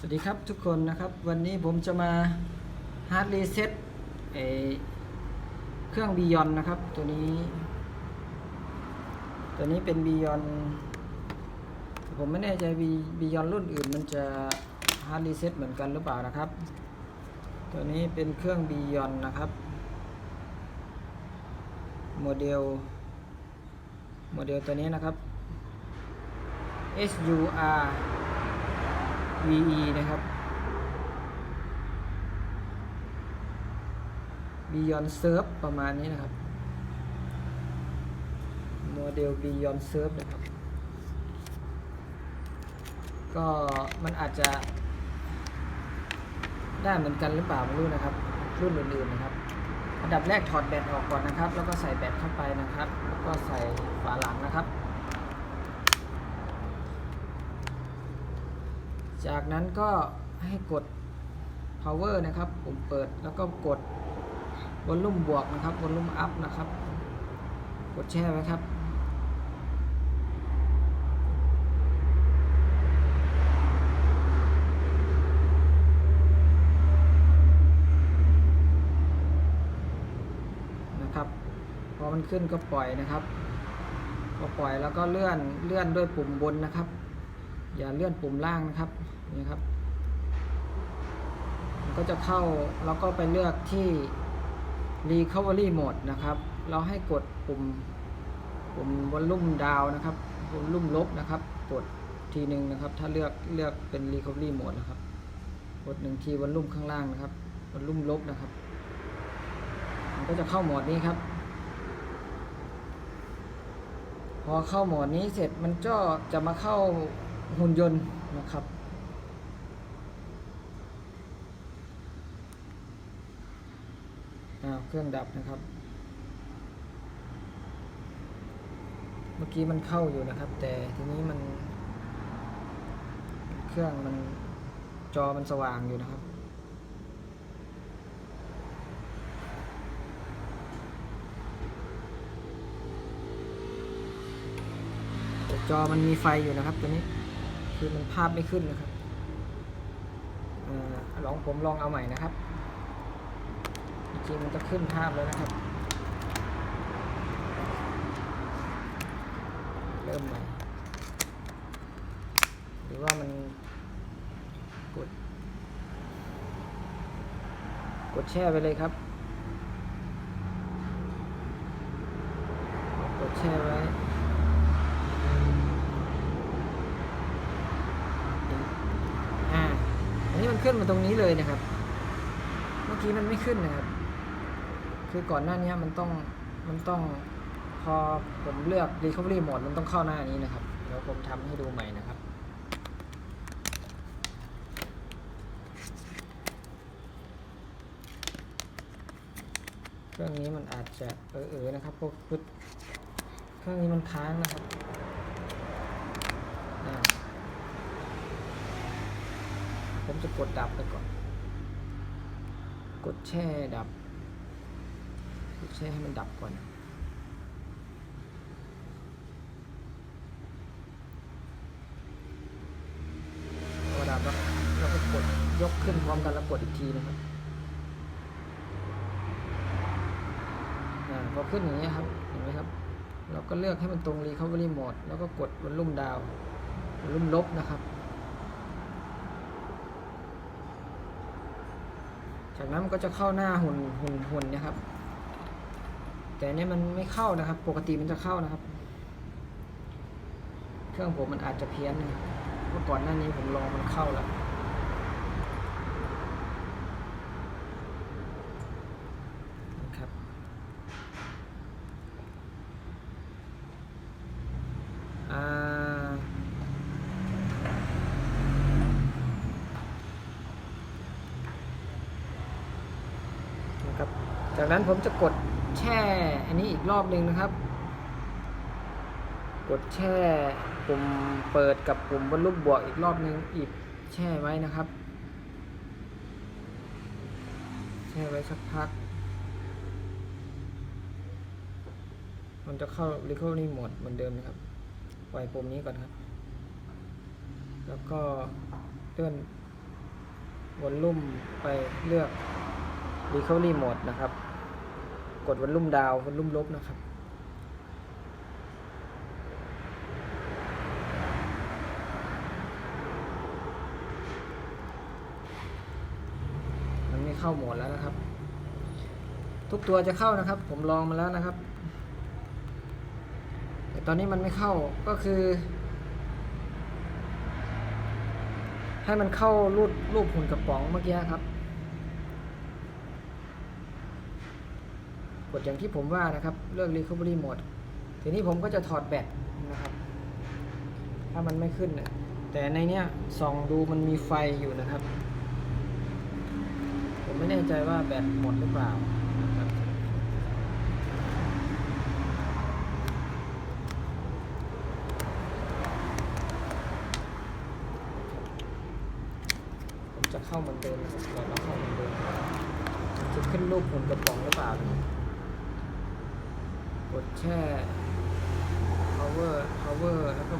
สวัสดีครับทุกคนนะครับวันนี้ผมจะมาฮาร์ดรีเซ็ตเครื่องบียอนนะครับ ตัวนี้ ตัวนี้เป็นบียอนผมไม่แน่ใจบียอนรุ่นอื่น มันจะฮาร์ดรีเซ็ตเหมือนกันหรือเปล่านะครับ ตัวนี้เป็นเครื่องบียอนนะครับโมเดลโมเดลตัวนี้นะครับ SUR VE นะครับ Beyond Surf ประมาณนี้นะครับ โมเดล Beyond Surf นะครับ ก็มันอาจจะ ได้เหมือนกันหรือเปล่าไม่รู้นะครับ รุ่นอื่นๆนะครับ อันดับแรกถอดแบตออกก่อนนะครับ แล้วก็ใส่แบตเข้าไปนะครับ แล้วก็ใส่ฝาหลังนะครับ จากนั้นก็ให้กด power นะครับปุ่มเปิดแล้วก็กดวอลลุ่มบวกนะครับวอลลุ่มอัพนะครับ กดแช่ไว้ครับ นะครับพอมันขึ้นก็ปล่อยนะครับพอปล่อยแล้วก็เลื่อนเลื่อนด้วยปุ่มบนนะครับ อย่าเลื่อนปุ่มล่างนะครับนี่ครับมันก็จะเข้าแล้วก็ไปเลือกที่ Recovery Mode นะครับ เราให้กดปุ่มปุ่มวอลลุ่มดาวนะครับวอลลุ่มลบนะครับ กดทีหนึ่งนะครับ ถ้าเลือกเลือกเป็น Recovery Mode นะครับ กดหนึ่งทีวอลลุ่มข้างล่างนะครับวอลลุ่มลบนะครับ มันก็จะเข้าโหมดนี้ครับ พอเข้าโหมดนี้เสร็จมันก็จะมาเข้า หุ่นยนต์นะครับ เครื่องดับนะครับ เมื่อกี้มันเข้าอยู่นะครับ แต่ทีนี้มัน เครื่องมันจอมันสว่างอยู่นะครับจอมันมีไฟอยู่นะครับตัวนี้ คือมันภาพไม่ขึ้นนะครับอลองผมลองเอาใหม่นะครับจริงๆมันจะขึ้นภาพแล้วนะครับ เริ่มใหม่หรือว่ามันกด กดแช่ไปเลยครับ กดแช่ไว้ อ่า อันนี้มัน ขึ้นมาตรงนี้เลยนะครับ เมื่อกี้มันไม่ขึ้นนะครับ คือก่อนหน้านี้มันต้องมันต้องพอผมเลือก Recovery Mode มันต้องเข้าหน้านี้นะครับ เดี๋ยวผมทำให้ดูใหม่นะครับ เครื่องนี้มันอาจจะเออๆนะครับพวกพุทเครื่องนี้มันค้างนะครับอ่า ผม จะกดดับไปก่อน กดแช่ดับ กดแช่ให้มันดับก่อน พอดับแล้วเราก็กดยกขึ้นพร้อมกันแล้วกดอีกทีนะครับพอขึ้นอย่างนี้ยครับ เห็นไหมครับ เราก็เลือกให้มันตรง Recovery Mode แล้วก็กดวอลลุ่มดาววอลลุ่มลบนะครับ จากนั้นมันก็จะเข้าหน้าหุ่นหุ่นหุ่นนะครับ แต่อันเนี่ยมันไม่เข้านะครับ ปกติมันจะเข้านะครับ เครื่องผมมันอาจจะเพี้ยนนะเพราะก่อนหน้านี้ผมลองมันเข้าแล้วนะครับอ่า นะครับ จากนั้นผมจะกดแช่อันนี้อีกรอบหนึ่งนะครับ กดแช่ปุ่มเปิดกับปุ่มบรรลุบวกอีกรอบหนึ่งอีกแช่ไว้นะครับ แช่ไว้สักพัก มันจะเข้า recovery mode เหมือนเดิมนะครับปล่อยปุ่มนี้ก่อนครับ แล้วก็เลื่อนวอลลุ่มไปเลือก Recovery Mode นะครับ กดวอลลุ่มดาววอลลุ่มลบนะครับมันไม่เข้าโหมดแล้วนะครับ ทุกตัวจะเข้านะครับ ผมลองมาแล้วนะครับ แต่ตอนนี้มันไม่เข้าก็คือ ให้มันเข้ารูปรูปหุ่นกระป๋องเมื่อกี้ครับ กดอย่างที่ผมว่านะครับ เลือก Recovery Mode ทีนี้ผมก็จะถอดแบตนะครับ ถ้ามันไม่ขึ้นนะแต่ในเนี้ยส่องดูมันมีไฟอยู่นะครับ ผมไม่แน่ใจว่าแบตหมดหรือเปล่าผมจะเข้าเหมือนเดิมนะครับเราเราเข้าเหมือนเดิมจะขึ้นรูปหุ่นกระป๋องหรือเปล่า กดแช่ power power แล้วก็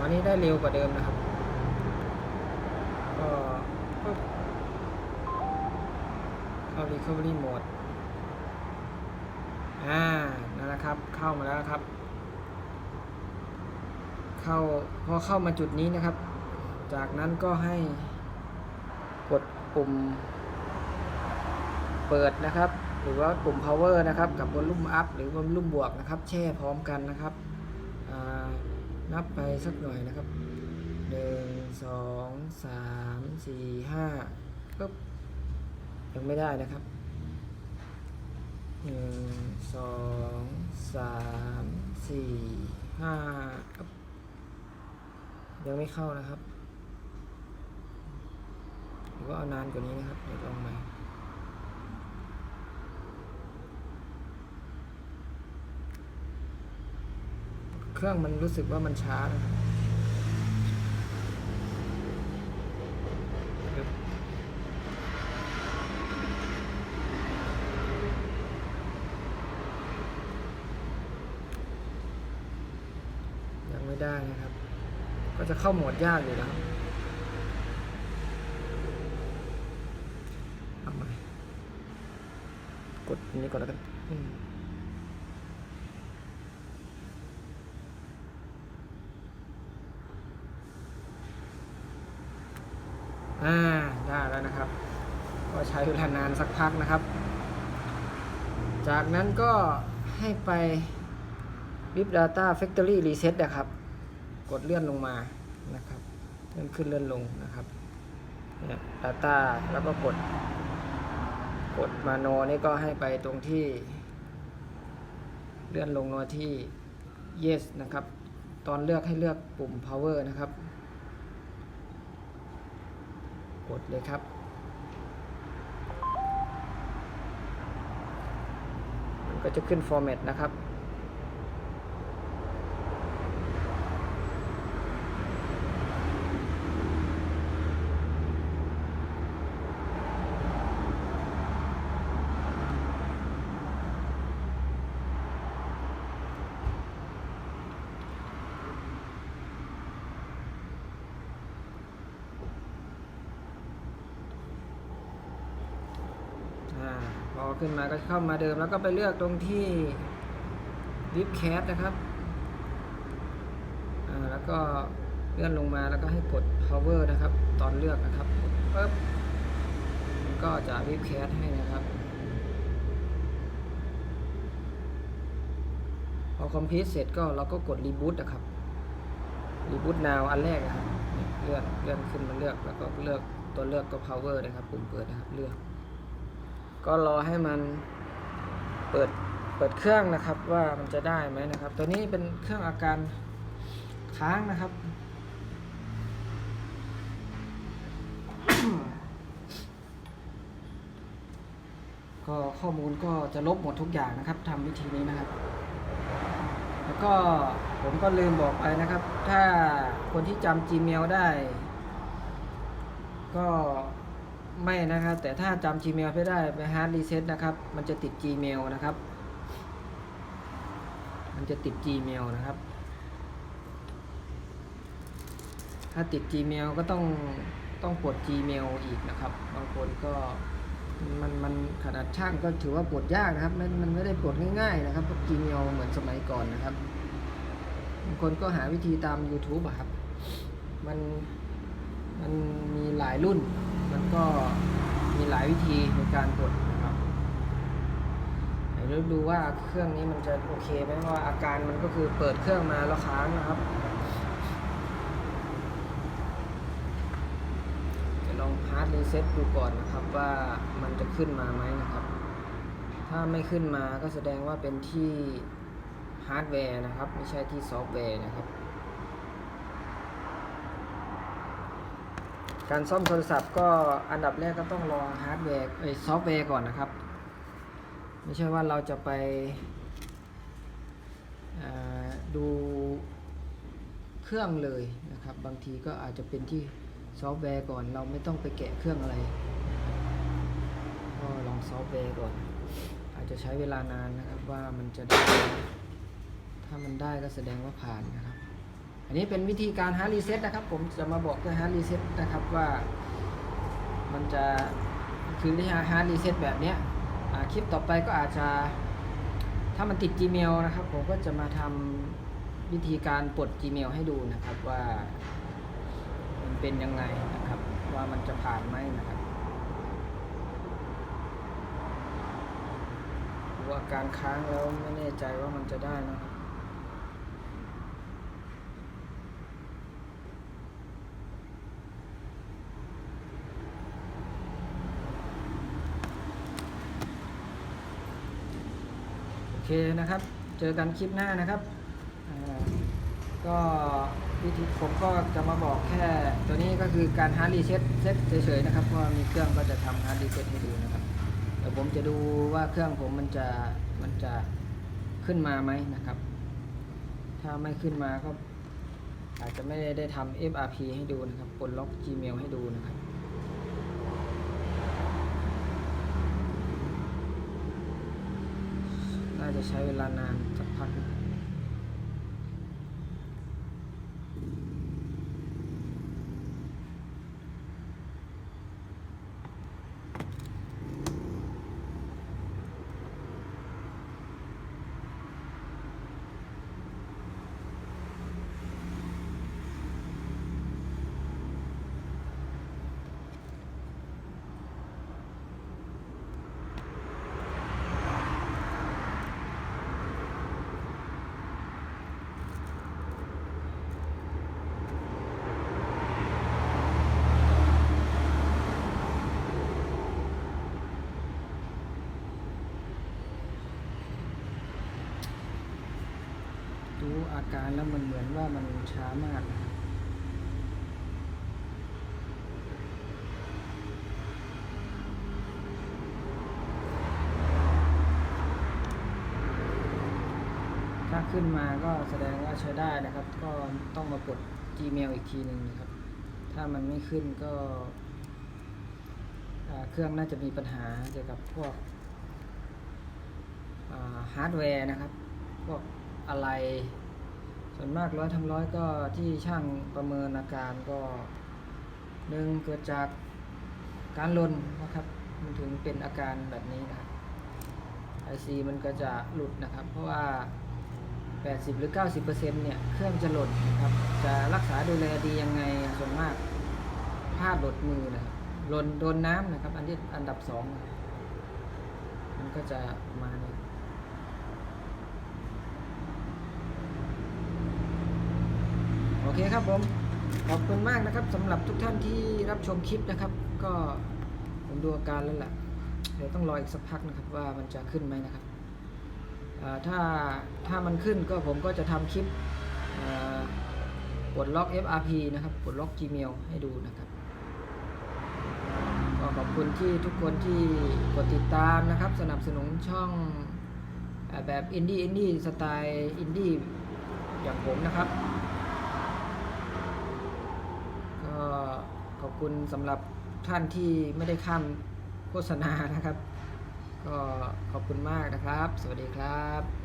อันนี้ได้เร็วกว่าเดิมนะครับก็ปึ๊บเข้า recovery mode อ่านั่นแหละครับ เข้ามาแล้วนะครับ เข้าพอเข้ามาจุดนี้นะครับ จากนั้นก็ให้กดปุ่ม เปิดนะครับ หรือว่าปุ่ม power นะครับ กับ volume up หรือ volume บวกนะครับ แช่พร้อมกันนะครับนับไปสักหน่อยนะครับหนึ่งสองสามสี่ห้าปึ๊บยังไม่ได้นะครับหนึ่งสองสามสี่ห้าปึ๊บยังไม่เข้านะครับ หรือว่าเอานานกว่านี้นะครับ เดี๋ยวลองใหม่ เครื่องมันรู้สึกว่ามันช้านะครับยังไม่ได้นะครับ ก็จะเข้าโหมดยากอยู่นะครับเอาใหม่กดนนี้ก่อนแล้วกัน อ่าได้แล้วนะครับ ก็ใช้เวลานานสักพักนะครับ จากนั้นก็ให้ไป Big Data Factory Reset นะครับ กดเลื่อนลงมานะครับ เลื่อนขึ้นเลื่อนลงนะครับเนี่ย Data แล้วก็กด กดมาโนนี่ก็ให้ไปตรงที่ เลื่อนลงมาที่ yes นะครับ ตอนเลือกให้เลือกปุ่ม power นะครับ กดเลยครับ มันก็จะขึ้น format นะครับ อาพอขึ้นมาก็เข้ามาเดิมแล้วก็ไปเลือกตรงที่วิบแคสนะครับอ่าแล้วก็เลื่อนลงมาแล้วก็ให้กด power นะครับ ตอนเลือกนะครับปึ๊บมันก็จะวิบแคสให้นะครับพอคอมพิวเสร็จก็เราก็กดรีบูตนะครับรีบูต now อันแรกนะครับเนี่ยเลื่อนเลื่อนขึ้นมาเลือกแล้วก็เลือกตัวเลือกก็ power นะครับปุ่มเปิดนะครับเลือก ก็รอให้มันเปิดเปิดเครื่องนะครับว่ามันจะได้ไหมนะครับ ตัวนี้เป็นเครื่องอาการค้างนะครับ ก็ข้อมูลก็จะลบหมดทุกอย่างนะครับทำวิธีนี้นะครับ แล้วก็ผมก็ลืมบอกไปนะครับ ถ้าคนที่จำ Gmail ได้ ก็ ไม่นะครับ แต่ถ้าจำ Gmail ไม่ได้ไป hard reset นะครับ มันจะติด Gmail นะครับ มันจะติด Gmail นะครับ ถ้าติด Gmail ก็ต้องต้องปลด Gmail อีกนะครับ บางคนก็มันมันขนาดช่างก็ถือว่าปลดยากนะครับ มันมันไม่ได้ปลดง่ายๆนะครับเพราะ Gmail เหมือนสมัยก่อนนะครับบางคนก็หาวิธีตาม YouTube อะครับ มันมันมีหลายรุ่น มันก็มีหลายวิธีในการปลดนะครับเดี๋ยวดูว่าเครื่องนี้มันจะโอเคไหมว่าอาการมันก็คือเปิดเครื่องมาแล้วค้างนะครับเดี๋ยวลองฮาร์ดรีเซ็ตดูก่อนนะครับว่ามันจะขึ้นมาไหมนะครับ ถ้าไม่ขึ้นมาก็แสดงว่าเป็นที่ฮาร์ดแวร์นะครับ ไม่ใช่ที่ซอฟต์แวร์นะครับ การซ่อมโทรศัพท์ก็อันดับแรกก็ต้องรอฮาร์ดแวร์ไอซอฟต์แวร์ก่อนนะครับ ไม่ใช่ว่าเราจะไปดูเครื่องเลยนะครับ บางทีก็อาจจะเป็นที่ซอฟต์แวร์ก่อน เราไม่ต้องไปแกะเครื่องอะไร ก็ลองซอฟต์แวร์ก่อน อาจจะใช้เวลานานนะครับว่ามันจะได้ถ้ามันได้ก็แสดงว่าผ่านนะครับ อันนี้เป็นวิธีการฮาร์ดรีเซ็ตนะครับ ผมจะมาบอกด้วยฮาร์ดรีเซ็ตนะครับว่ามันจะคือที่ฮาร์ดรีเซ็ตแบบนี้คลิปต่อไปก็อาจจะถ้ามันติด Gmail นะครับ ผมก็จะมาทำวิธีการปลด Gmail ให้ดูนะครับว่ามันเป็นยังไงนะครับ ว่ามันจะผ่านไหมนะครับดูอาการค้างแล้วไม่แน่ใจว่ามันจะได้นะครับ เคนะครับ เจอกันคลิปหน้านะครับก็วิธีผมก็จะมาบอกแค่ตัวนี้ก็คือการฮาร์ดรีเซ็ตเซ็ตเฉยๆนะครับเพราะมีเครื่องก็จะทำฮาร์ดรีเซ็ตให้ดูนะครับเดี๋ยวผมจะดูว่าเครื่องผมมันจะมันจะขึ้นมาไหมนะครับ ถ้าไม่ขึ้นมาก็อาจจะไม่ได้ทำ FRP ให้ดูนะครับปลดล็อก Gmail ให้ดูนะครับ น่าจะใช้เวลานานสักพัก อาการแล้วมันเหมือนว่ามันช้ามากนะถ้าขึ้นมาก็แสดงว่าใช้ได้นะครับ ก็ต้องมากด Gmail อีกทีหนึ่งนะครับ ถ้ามันไม่ขึ้นก็เครื่องน่าจะมีปัญหาเกี่ยวกับพวกฮาร์ดแวร์นะครับ พวกอะไร ส่วนมากร้อยทั้งร้อยก็ที่ช่างประเมินอาการก็หนึ่งเกิดจากการลนนะครับมันถึงเป็นอาการแบบนี้นะครับไอซีมันก็จะหลุดนะครับ เพราะว่า 80 หรือ 90%เนี่ยเครื่องจะหล่นนะครับ จะรักษาดูแลดียังไงส่วนมากพลาดหลดมือนะครับหล่นโดนน้ำนะครับ อันที่อันดับสองมันก็จะมาเนี่ย โอเคครับผมขอบคุณมากนะครับสำหรับทุกท่านที่รับชมคลิปนะครับ ก็ผมดูอาการแล้วแหละเดี๋ยวต้องรออีกสักพักนะครับว่ามันจะขึ้นไหมนะครับถ้าถ้ามันขึ้นก็ผมก็จะทำคลิปอ่ากดล็อก FRP นะครับกดล็อก Gmail ให้ดูนะครับก็ขอบคุณที่ทุกคนที่กดติดตามนะครับ สนับสนุนช่องแบบอินดี้อินดี้สไตล์อินดี้อย่างผมนะครับ ก็ขอบ คุณสำหรับท่านที่ไม่ได้ข้ามโฆษณานะครับ ก็ขอบคุณมากนะครับ สวัสดีครับ